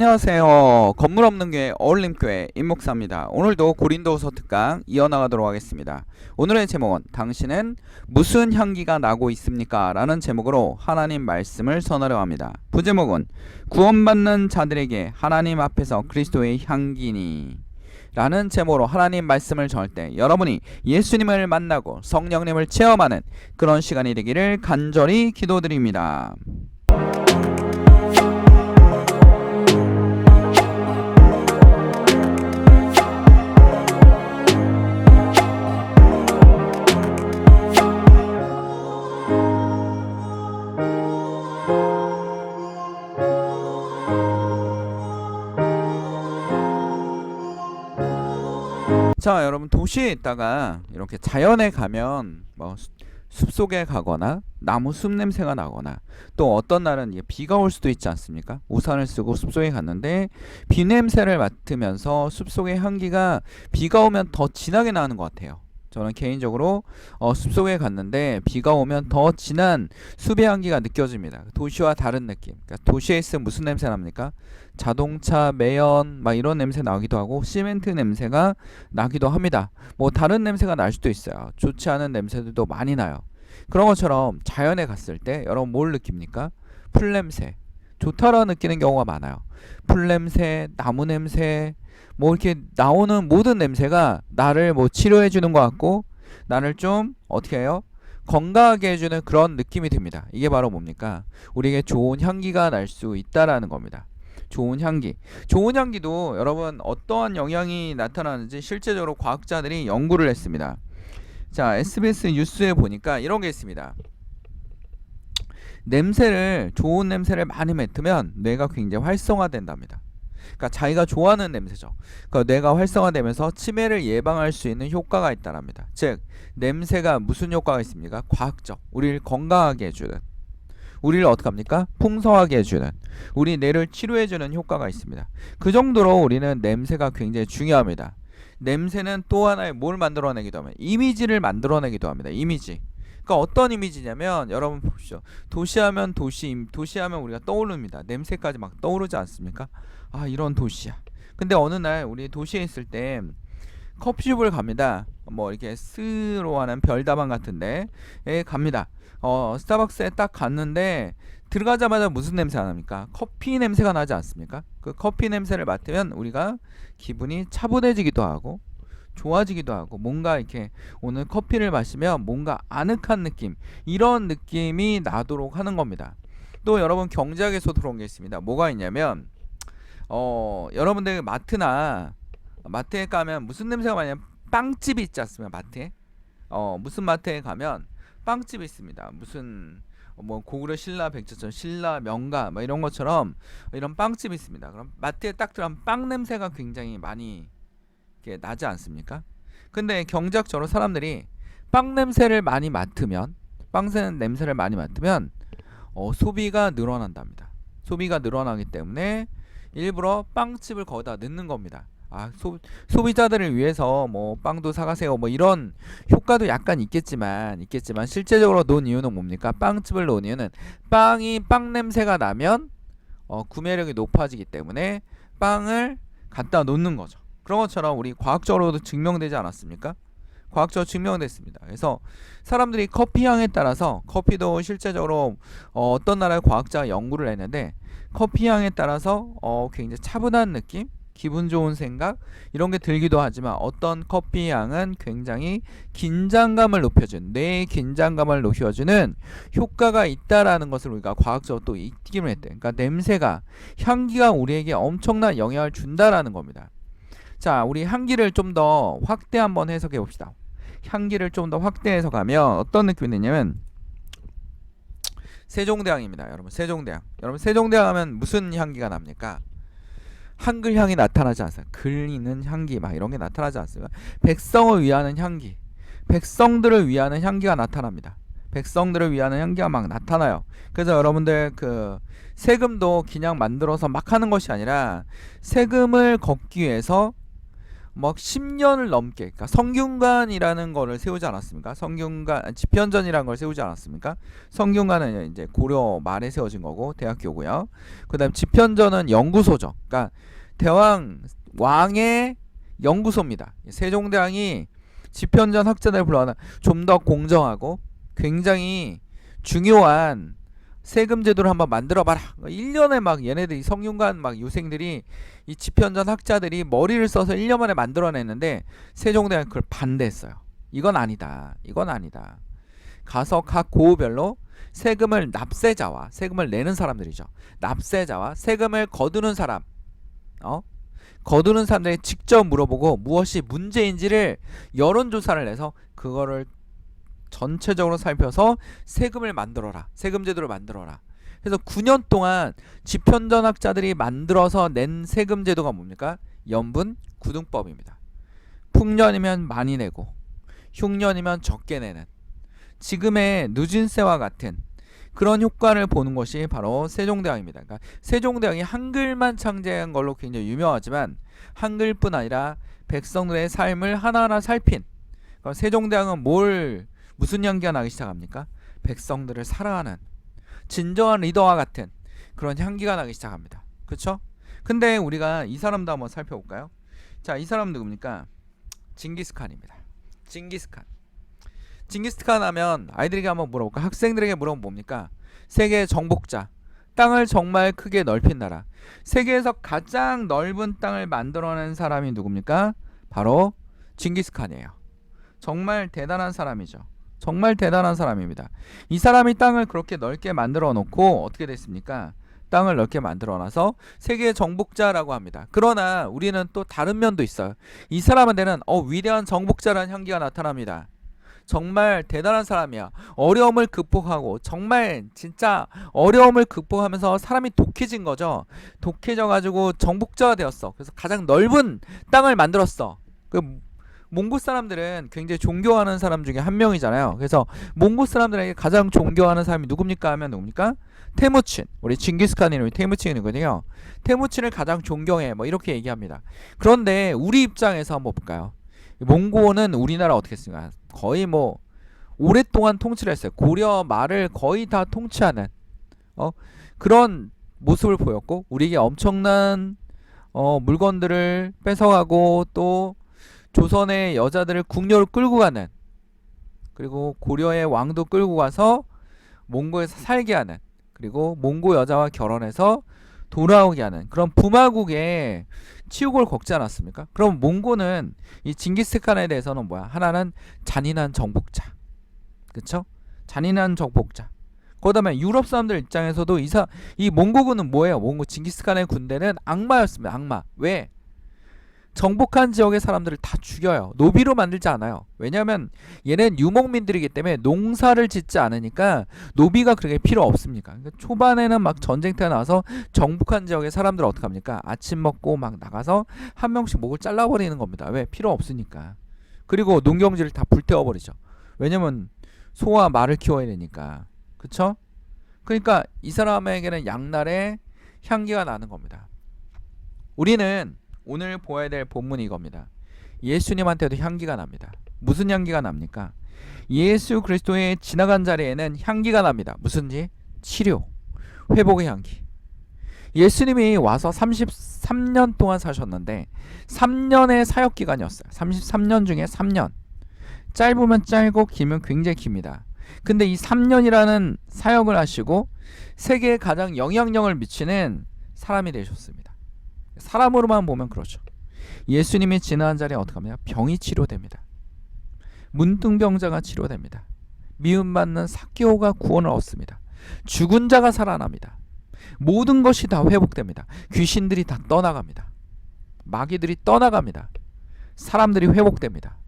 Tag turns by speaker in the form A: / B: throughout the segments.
A: 안녕하세요. 건물 없는 교회 어울림교회 임목사입니다. 오늘도 고린도후서 특강 이어나가도록 하겠습니다. 오늘의 제목은 당신은 무슨 향기가 나고 있습니까? 라는 제목으로 하나님 말씀을 선하려 합니다. 부제목은 구원받는 자들에게 하나님 앞에서 그리스도의 향기니 라는 제목으로 하나님 말씀을 전할 때 여러분이 예수님을 만나고 성령님을 체험하는 그런 시간이 되기를 간절히 기도드립니다. 자, 여러분 도시에 있다가 이렇게 자연에 가면 뭐 수- 숲속에 가거나 나무 숲 냄새가 나거나 또 어떤 날은 비가 올 수도 있지 않습니까? 우산을 쓰고 숲속에 갔는데 비 냄새를 맡으면서 숲속의 향기가 비가 오면 더 진하게 나는 것 같아요. 저는 개인적으로 어, 숲속에 갔는데 비가 오면 더 진한 숲의 향기가 느껴집니다. 도시와 다른 느낌. 그러니까 도시에 있으면 무슨 냄새 납니까? 자동차, 매연 막 이런 냄새 나기도 하고 시멘트 냄새가 나기도 합니다. 뭐 다른 냄새가 날 수도 있어요. 좋지 않은 냄새들도 많이 나요. 그런 것처럼 자연에 갔을 때 여러분 뭘 느낍니까? 풀 냄새. 좋다라 느끼는 경우가 많아요. 풀 냄새, 나무 냄새, 뭐 이렇게 나오는 모든 냄새가 나를 뭐 치료해 주는 것 같고 나를 좀 어떻게 해요? 건강하게 해주는 그런 느낌이 듭니다. 이게 바로 뭡니까? 우리에게 좋은 향기가 날 수 있다라는 겁니다. 좋은 향기. 좋은 향기도 여러분 어떠한 영향이 나타나는지 실제적으로 과학자들이 연구를 했습니다. 자, SBS 뉴스에 보니까 이런 게 있습니다. 냄새를 좋은 냄새를 많이 맡으면 뇌가 굉장히 활성화된답니다. 그러니까 자기가 좋아하는 냄새죠. 그러니까 뇌가 활성화되면서 치매를 예방할 수 있는 효과가 있다랍니다. 즉 냄새가 무슨 효과가 있습니까? 과학적. 우리를 건강하게 해주는. 우리를 어떻게 합니까? 풍성하게 해주는. 우리 뇌를 치료해주는 효과가 있습니다. 그 정도로 우리는 냄새가 굉장히 중요합니다. 냄새는 또 하나의 뭘 만들어내기도 하면 이미지를 만들어내기도 합니다. 이미지. 그러니까 어떤 이미지냐면 여러분 보십시오. 도시하면 도시, 도시하면 우리가 떠오릅니다. 냄새까지 막 떠오르지 않습니까? 아 이런 도시야. 근데 어느 날 우리 도시에 있을 때 커피숍을 갑니다. 뭐 이렇게 스로 하는 별다방 같은데 에 갑니다. 어 스타벅스에 딱 갔는데 들어가자마자 무슨 냄새가 납니까? 커피 냄새가 나지 않습니까? 그 커피 냄새를 맡으면 우리가 기분이 차분해지기도 하고 좋아지기도 하고 뭔가 이렇게 오늘 커피를 마시면 뭔가 아늑한 느낌 이런 느낌이 나도록 하는 겁니다. 또 여러분 경제학에서 들어온 게 있습니다. 뭐가 있냐면 어 여러분들 마트나 마트에 가면 무슨 냄새가 많이 나면 빵집이 있지 않습니까? 마트에 어 무슨 마트에 가면 빵집이 있습니다. 무슨 뭐 고구려 신라 백제천 신라 명가 뭐 이런 것처럼 이런 빵집이 있습니다. 그럼 마트에 딱 들어가면 빵 냄새가 굉장히 많이 나지 않습니까? 근데 경제학적으로 사람들이 빵 냄새를 많이 맡으면 빵 냄새를 많이 맡으면 어, 소비가 늘어난답니다. 소비가 늘어나기 때문에 일부러 빵집을 거기다 넣는 겁니다. 아, 소, 소비자들을 위해서 뭐 빵도 사가세요 뭐 이런 효과도 약간 있겠지만 있겠지만 실제적으로 놓은 이유는 뭡니까? 빵집을 놓은 이유는 빵이 빵 냄새가 나면 어, 구매력이 높아지기 때문에 빵을 갖다 놓는 거죠. 그런 것처럼 우리 과학적으로도 증명되지 않았습니까? 과학적으로 증명됐습니다. 그래서 사람들이 커피 향에 따라서 커피도 실제적으로 어, 어떤 나라의 과학자가 연구를 했는데 커피 향에 따라서 어, 굉장히 차분한 느낌, 기분 좋은 생각 이런 게 들기도 하지만 어떤 커피 향은 굉장히 긴장감을 높여주는 뇌의 긴장감을 높여주는 효과가 있다라는 것을 우리가 과학적으로 또 익힘을 했대. 그러니까 냄새가 향기가 우리에게 엄청난 영향을 준다라는 겁니다. 자, 우리 향기를 좀 더 확대 한번 해석해 봅시다. 향기를 좀 더 확대해서 가면 어떤 느낌이 드냐면 세종대왕입니다. 여러분 세종대왕. 여러분 세종대왕 하면 무슨 향기가 납니까? 한글 향이 나타나지 않아요. 글리는 향기 막 이런 게 나타나지 않습니까? 백성을 위하는 향기. 백성들을 위하는 향기가 나타납니다. 백성들을 위하는 향기가 막 나타나요. 그래서 여러분들 그 세금도 그냥 만들어서 막 하는 것이 아니라 세금을 걷기 위해서 막 10년을 넘게 그러니까 성균관이라는 거를 세우지 않았습니까? 성균관 아, 집현전이라는 걸 세우지 않았습니까? 성균관은 이제 고려 말에 세워진 거고 대학교고요. 그다음 집현전은 연구소죠. 그러니까 대왕 왕의 연구소입니다. 세종대왕이 집현전 학자들 불러나 좀 더 공정하고 굉장히 중요한 세금 제도를 한번 만들어 봐라. 1년에 막 얘네들이 성균관 막 유생들이 이 집현전 학자들이 머리를 써서 1년 만에 만들어냈는데 세종대왕이 그걸 반대했어요. 이건 아니다. 이건 아니다. 가서 각 고우별로 세금을 납세자와 세금을 내는 사람들이죠. 납세자와 세금을 거두는 사람, 어? 거두는 사람들이 직접 물어보고 무엇이 문제인지를 여론조사를 내서 그거를 전체적으로 살펴서 세금을 만들어라. 세금 제도를 만들어라. 그래서 9년 동안 집현전 학자들이 만들어서 낸 세금 제도가 뭡니까? 연분 구등법입니다. 풍년이면 많이 내고 흉년이면 적게 내는 지금의 누진세와 같은 그런 효과를 보는 것이 바로 세종대왕입니다. 그러니까 세종대왕이 한글만 창제한 걸로 굉장히 유명하지만 한글뿐 아니라 백성들의 삶을 하나하나 살핀 그러니까 세종대왕은 뭘 무슨 향기가 나기 시작합니까? 백성들을 사랑하는 진정한 리더와 같은 그런 향기가 나기 시작합니다. 그렇죠? 근데 우리가 이 사람도 한번 살펴볼까요? 자, 이 사람 누굽니까? 징기스칸입니다. 징기스칸. 징기스칸 하면 아이들에게 한번 물어볼까? 학생들에게 물어보면 뭡니까? 세계 정복자. 땅을 정말 크게 넓힌 나라. 세계에서 가장 넓은 땅을 만들어낸 사람이 누굽니까? 바로 징기스칸이에요. 정말 대단한 사람이죠. 정말 대단한 사람입니다. 이 사람이 땅을 그렇게 넓게 만들어 놓고 어떻게 됐습니까? 땅을 넓게 만들어 놔서 세계 정복자라고 합니다. 그러나 우리는 또 다른 면도 있어요. 이 사람한테는 어 위대한 정복자라는 향기가 나타납니다. 정말 대단한 사람이야. 어려움을 극복하고 정말 진짜 어려움을 극복하면서 사람이 독해진 거죠. 독해져 가지고 정복자가 되었어. 그래서 가장 넓은 땅을 만들었어. 그 몽고 사람들은 굉장히 존경하는 사람 중에 한 명이잖아요. 그래서 몽고 사람들에게 가장 존경하는 사람이 누굽니까 하면 누굽니까? 테무친. 우리 징기스칸 이름이 테무친이거든요. 테무친을 가장 존경해. 뭐 이렇게 얘기합니다. 그런데 우리 입장에서 한번 볼까요? 몽고는 우리나라 어떻게 했습니까? 거의 뭐 오랫동안 통치를 했어요. 고려 말을 거의 다 통치하는 어 그런 모습을 보였고 우리에게 엄청난 어 물건들을 뺏어가고 또 조선의 여자들을 궁녀로 끌고 가는 그리고 고려의 왕도 끌고 가서 몽고에서 살게 하는 그리고 몽고 여자와 결혼해서 돌아오게 하는 그런 부마국의 치욕을 겪지 않았습니까? 그럼 몽고는 이 징기스칸에 대해서는 뭐야? 하나는 잔인한 정복자. 그쵸? 잔인한 정복자. 그다음에 유럽 사람들 입장에서도 이사 이 몽고군은 뭐예요? 몽고 징기스칸의 군대는 악마였습니다. 악마. 왜? 정복한 지역의 사람들을 다 죽여요. 노비로 만들지 않아요. 왜냐하면 얘는 유목민들이기 때문에 농사를 짓지 않으니까 노비가 그렇게 필요 없습니까? 그러니까 초반에는 막 전쟁터에 나와서 정복한 지역의 사람들 어떻게 합니까? 아침 먹고 막 나가서 한 명씩 목을 잘라버리는 겁니다. 왜? 필요 없으니까. 그리고 농경지를 다 불태워버리죠. 왜냐면 소와 말을 키워야 되니까. 그쵸? 그러니까 이 사람에게는 양날의 향기가 나는 겁니다. 우리는 오늘 보아야 될 본문이 이겁니다. 예수님한테도 향기가 납니다. 무슨 향기가 납니까? 예수 그리스도의 지나간 자리에는 향기가 납니다. 무슨지? 치료, 회복의 향기. 예수님이 와서 33년 동안 사셨는데 3년의 사역 기간이었어요. 33년 중에 3년. 짧으면 짧고 길면 굉장히 깁니다. 근데 이 3년이라는 사역을 하시고 세계에 가장 영향력을 미치는 사람이 되셨습니다. 사람으로만 보면 그렇죠. 예수님이 지나간 자리에 어떻게 합니까? 병이 치료됩니다. 문둥병자가 치료됩니다. 미움받는 사기오가 구원을 얻습니다. 죽은 자가 살아납니다. 모든 것이 다 회복됩니다. 귀신들이 다 떠나갑니다. 마귀들이 떠나갑니다. 사람들이 회복됩니다.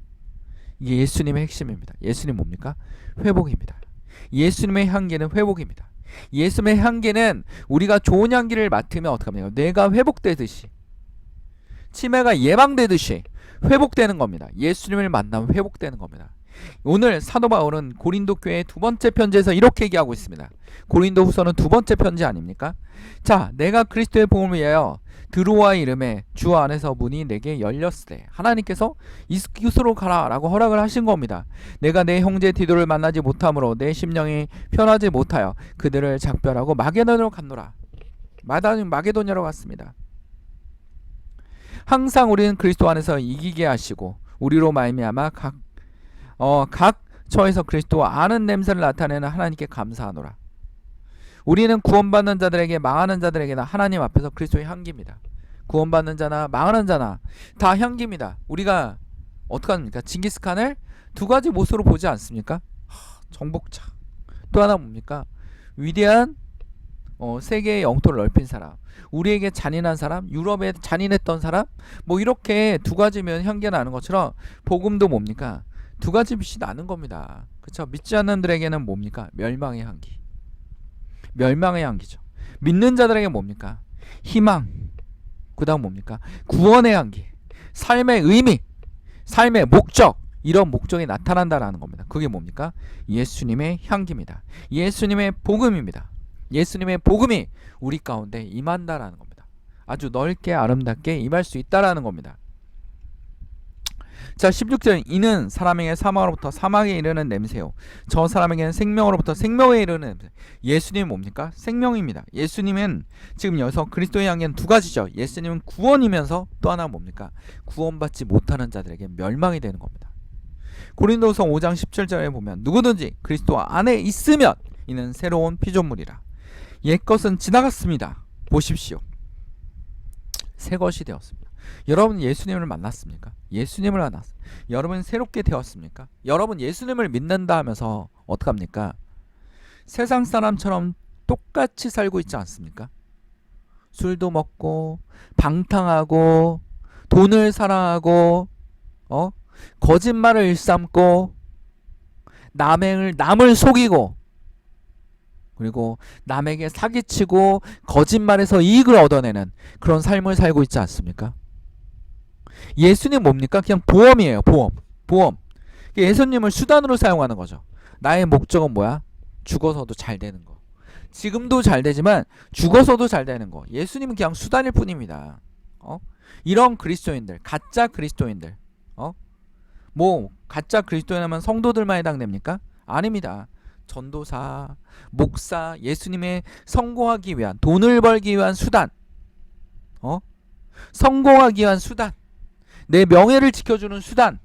A: 이게 예수님의 핵심입니다. 예수님 뭡니까? 회복입니다. 예수님의 향기는 회복입니다. 예수님의 향기는 우리가 좋은 향기를 맡으면 어떻게 합니까? 뇌가 회복되듯이 치매가 예방되듯이 회복되는 겁니다. 예수님을 만나면 회복되는 겁니다. 오늘 사도 바울은 고린도 교회 두 번째 편지에서 이렇게 얘기하고 있습니다. 고린도 후서는 두 번째 편지 아닙니까? 자, 내가 그리스도의 복음을 위하여 드로아의 이름에 주 안에서 문이 내게 열렸으되 하나님께서 이스키스로 가라라고 허락을 하신 겁니다. 내가 내 형제 디도를 만나지 못함으로 내 심령이 편하지 못하여 그들을 작별하고 마게도냐로 갔노라. 마다 마게도냐로 갔습니다. 항상 우리는 그리스도 안에서 이기게 하시고 우리로 말미암아 각 어, 각 처에서 그리스도 아는 냄새를 나타내는 하나님께 감사하노라. 우리는 구원받는 자들에게 망하는 자들에게나 하나님 앞에서 그리스도의 향기입니다. 구원받는 자나 망하는 자나 다 향기입니다. 우리가 어떻게 합니까? 징기스칸을 두 가지 모습으로 보지 않습니까? 하, 정복자. 또 하나 뭡니까? 위대한 어, 세계의 영토를 넓힌 사람. 우리에게 잔인한 사람, 유럽에 잔인했던 사람, 뭐 이렇게 두 가지면 향기가 나는 것처럼 복음도 뭡니까? 두 가지 빛이 나는 겁니다. 그렇죠? 믿지 않는 들에게는 뭡니까? 멸망의 향기. 멸망의 향기죠. 믿는 자들에게 뭡니까? 희망. 그다음 뭡니까? 구원의 향기. 삶의 의미, 삶의 목적 이런 목적이 나타난다라는 겁니다. 그게 뭡니까? 예수님의 향기입니다. 예수님의 복음입니다. 예수님의 복음이 우리 가운데 임한다라는 겁니다. 아주 넓게 아름답게 임할 수 있다라는 겁니다. 자 16절. 이는 사람에게 사망으로부터 사망에 이르는 냄새요. 저 사람에게는 생명으로부터 생명에 이르는 냄새. 예수님은 뭡니까? 생명입니다. 예수님은 지금 여기서 그리스도의 향기는 두 가지죠. 예수님은 구원이면서 또 하나 뭡니까? 구원받지 못하는 자들에게 멸망이 되는 겁니다. 고린도서 5장 17절에 보면 누구든지 그리스도 안에 있으면 이는 새로운 피조물이라. 옛것은 지나갔습니다. 보십시오. 새 것이 되었습니다 여러분 예수님을 만났습니까? 예수님을 만났습니다. 여러분 새롭게 되었습니까? 여러분 예수님을 믿는다 하면서 어떡합니까? 세상 사람처럼 똑같이 살고 있지 않습니까? 술도 먹고 방탕하고 돈을 사랑하고 어? 거짓말을 일삼고 남을 남을 속이고 그리고 남에게 사기치고 거짓말해서 이익을 얻어내는 그런 삶을 살고 있지 않습니까? 예수님 뭡니까? 그냥 보험이에요. 보험. 보험. 예수님을 수단으로 사용하는 거죠. 나의 목적은 뭐야? 죽어서도 잘 되는 거. 지금도 잘 되지만 죽어서도 잘 되는 거. 예수님은 그냥 수단일 뿐입니다. 어? 이런 그리스도인들, 가짜 그리스도인들. 어? 뭐 가짜 그리스도인하면 성도들만 해당됩니까? 아닙니다. 전도사, 목사, 예수님의 성공하기 위한 돈을 벌기 위한 수단. 어? 성공하기 위한 수단. 내 명예를 지켜주는 수단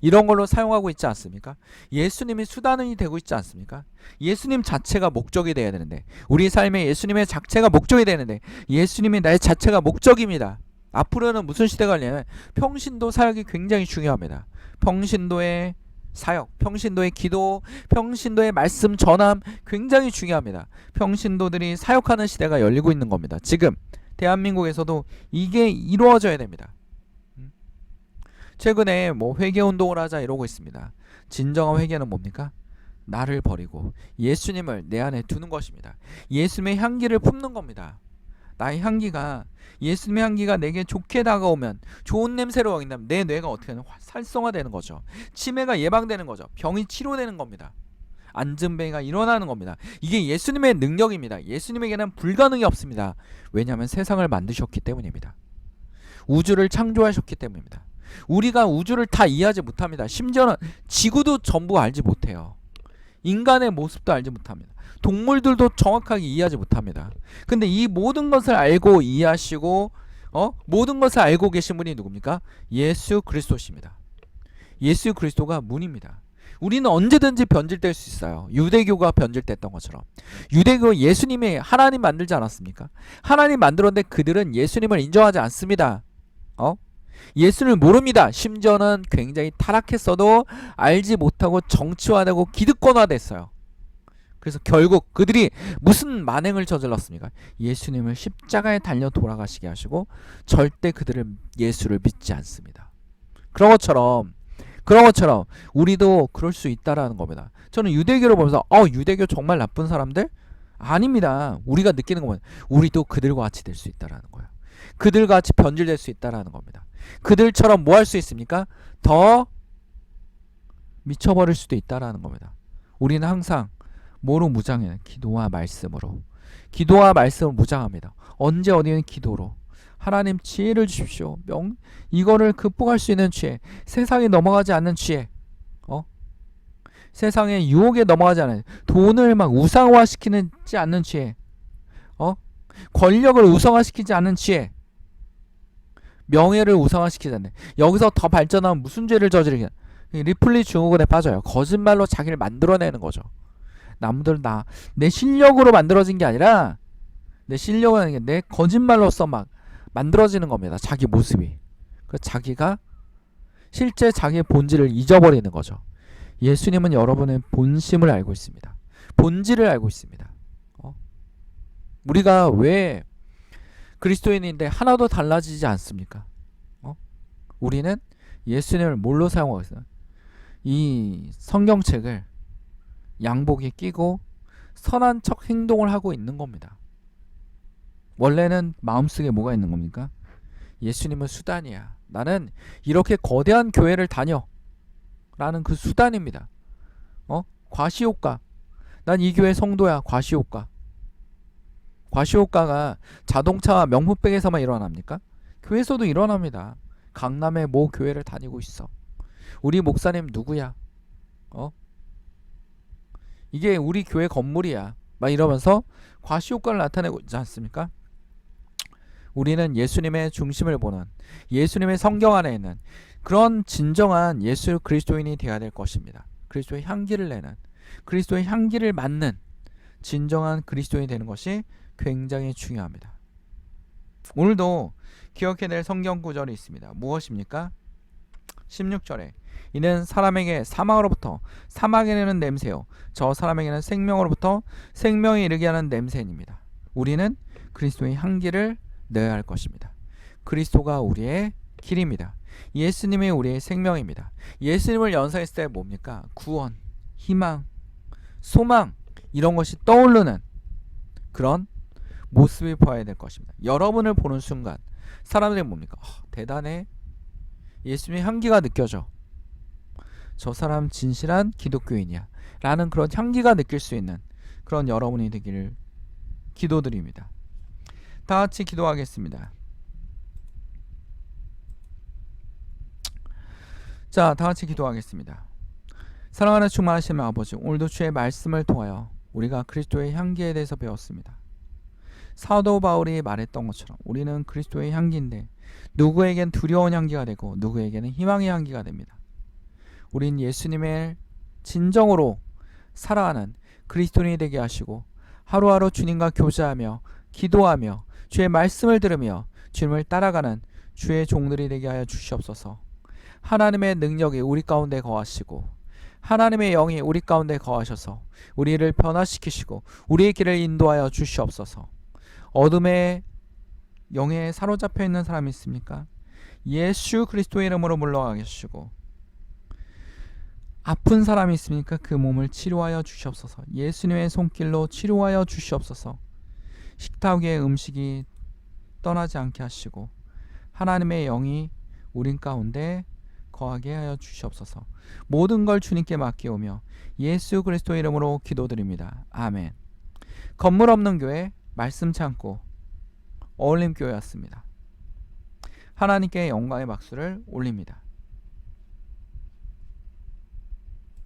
A: 이런 걸로 사용하고 있지 않습니까? 예수님이 수단이 되고 있지 않습니까? 예수님 자체가 목적이 되어야 되는데 우리 삶에 예수님의 자체가 목적이 되는데 예수님이 나의 자체가 목적입니다. 앞으로는 무슨 시대가 오냐면 평신도 사역이 굉장히 중요합니다. 평신도의 사역, 평신도의 기도, 평신도의 말씀 전함 굉장히 중요합니다. 평신도들이 사역하는 시대가 열리고 있는 겁니다. 지금 대한민국에서도 이게 이루어져야 됩니다. 최근에 뭐 회개 운동을 하자 이러고 있습니다. 진정한 회개는 뭡니까? 나를 버리고 예수님을 내 안에 두는 것입니다. 예수님의 향기를 품는 겁니다. 나의 향기가 예수님의 향기가 내게 좋게 다가오면 좋은 냄새로 여긴다면 내 뇌가 어떻게 되는 활성화되는 거죠. 치매가 예방되는 거죠. 병이 치료되는 겁니다. 안전뱅이가 일어나는 겁니다. 이게 예수님의 능력입니다. 예수님에게는 불가능이 없습니다. 왜냐하면 세상을 만드셨기 때문입니다. 우주를 창조하셨기 때문입니다. 우리가 우주를 다 이해하지 못합니다. 심지어는 지구도 전부 알지 못해요. 인간의 모습도 알지 못합니다. 동물들도 정확하게 이해하지 못합니다. 근데 이 모든 것을 알고 이해하시고 어? 모든 것을 알고 계신 분이 누굽니까? 예수 그리스도십니다. 예수 그리스도가 문입니다. 우리는 언제든지 변질될 수 있어요. 유대교가 변질됐던 것처럼. 유대교 예수님이 하나님 만들지 않았습니까? 하나님 만들었는데 그들은 예수님을 인정하지 않습니다. 어? 예수를 모릅니다. 심지어는 굉장히 타락했어도 알지 못하고 정치화되고 기득권화됐어요. 그래서 결국 그들이 무슨 만행을 저질렀습니까? 예수님을 십자가에 달려 돌아가시게 하시고 절대 그들을 예수를 믿지 않습니다. 그런 것처럼 그런 것처럼 우리도 그럴 수 있다라는 겁니다. 저는 유대교를 보면서 어 유대교 정말 나쁜 사람들 아닙니다. 우리가 느끼는 거면 우리도 그들과 같이 될 수 있다라는 거예요. 그들과 같이 변질될 수 있다라는 겁니다. 그들처럼 뭐 할 수 있습니까? 더 미쳐버릴 수도 있다라는 겁니다. 우리는 항상 뭐로 무장해요? 기도와 말씀으로. 기도와 말씀을 무장합니다. 언제 어디는 기도로. 하나님 지혜를 주십시오. 명 이거를 극복할 수 있는 지혜. 세상에 넘어가지 않는 지혜. 어? 세상의 유혹에 넘어가지 않는 돈을 막 우상화시키지 않는 지혜. 어? 권력을 우상화시키지 않는 지혜. 명예를 우상화시키지 않는. 여기서 더 발전하면 무슨 죄를 저지르냐? 리플리 증후군에 빠져요. 거짓말로 자기를 만들어내는 거죠. 남들 나 내 실력으로 만들어진 게 아니라 내 실력은 아니게 내 거짓말로서 막 만들어지는 겁니다. 자기 모습이. 그 자기가 실제 자기의 본질을 잊어버리는 거죠. 예수님은 여러분의 본심을 알고 있습니다. 본질을 알고 있습니다. 어? 우리가 왜 그리스도인인데 하나도 달라지지 않습니까? 어? 우리는 예수님을 뭘로 사용하고 있어요? 이 성경책을 양복에 끼고 선한 척 행동을 하고 있는 겁니다. 원래는 마음속에 뭐가 있는 겁니까? 예수님은 수단이야. 나는 이렇게 거대한 교회를 다녀. 라는 그 수단입니다. 어? 과시효과. 난 이 교회 성도야. 과시효과. 과시효과가 자동차 명품백에서만 일어납니까? 교회에서도 일어납니다. 강남의 모 교회를 다니고 있어. 우리 목사님 누구야? 어? 이게 우리 교회 건물이야. 막 이러면서 과시효과를 나타내고 있지 않습니까? 우리는 예수님의 중심을 보는 예수님의 성경 안에 있는 그런 진정한 예수 그리스도인이 되어야 될 것입니다. 그리스도의 향기를 내는 그리스도의 향기를 맡는 진정한 그리스도인이 되는 것이 굉장히 중요합니다. 오늘도 기억해야 될 성경 구절이 있습니다. 무엇입니까? 16절에 이는 사람에게 사망으로부터 사망에 내는 냄새요 저 사람에게는 생명으로부터 생명에 이르게 하는 냄새입니다. 우리는 그리스도의 향기를 내야 할 것입니다. 그리스도가 우리의 길입니다. 예수님이 우리의 생명입니다. 예수님을 연상했을 때 뭡니까? 구원, 희망, 소망 이런 것이 떠오르는 그런 모습을 보아야 될 것입니다. 여러분을 보는 순간 사람들이 뭡니까? 어, 대단해. 예수님의 향기가 느껴져. 저 사람 진실한 기독교인이야. 라는 그런 향기가 느낄 수 있는 그런 여러분이 되기를 기도드립니다. 다 같이 기도하겠습니다. 자, 다 같이 기도하겠습니다. 사랑하는 충만하신 아버지, 오늘도 주의 말씀을 통하여 우리가 그리스도의 향기에 대해서 배웠습니다. 사도 바울이 말했던 것처럼 우리는 그리스도의 향기인데 누구에겐 두려운 향기가 되고 누구에게는 희망의 향기가 됩니다. 우린 예수님의 진정으로 살아가는 그리스도인이 되게 하시고 하루하루 주님과 교제하며 기도하며 주의 말씀을 들으며 주님을 따라가는 주의 종들이 되게 하여 주시옵소서. 하나님의 능력이 우리 가운데 거하시고 하나님의 영이 우리 가운데 거하셔서 우리를 변화시키시고 우리의 길을 인도하여 주시옵소서. 어둠의 영에 사로잡혀 있는 사람이 있습니까? 예수 그리스도의 이름으로 물러가시고 아픈 사람이 있습니까? 그 몸을 치료하여 주시옵소서. 예수님의 손길로 치료하여 주시옵소서. 식탁 위에 음식이 떠나지 않게 하시고 하나님의 영이 우린 가운데 거하게 하여 주시옵소서. 모든 걸 주님께 맡기오며 예수 그리스도 이름으로 기도드립니다. 아멘. 건물 없는 교회 말씀 창고 어울림 교회였습니다. 하나님께 영광의 박수를 올립니다.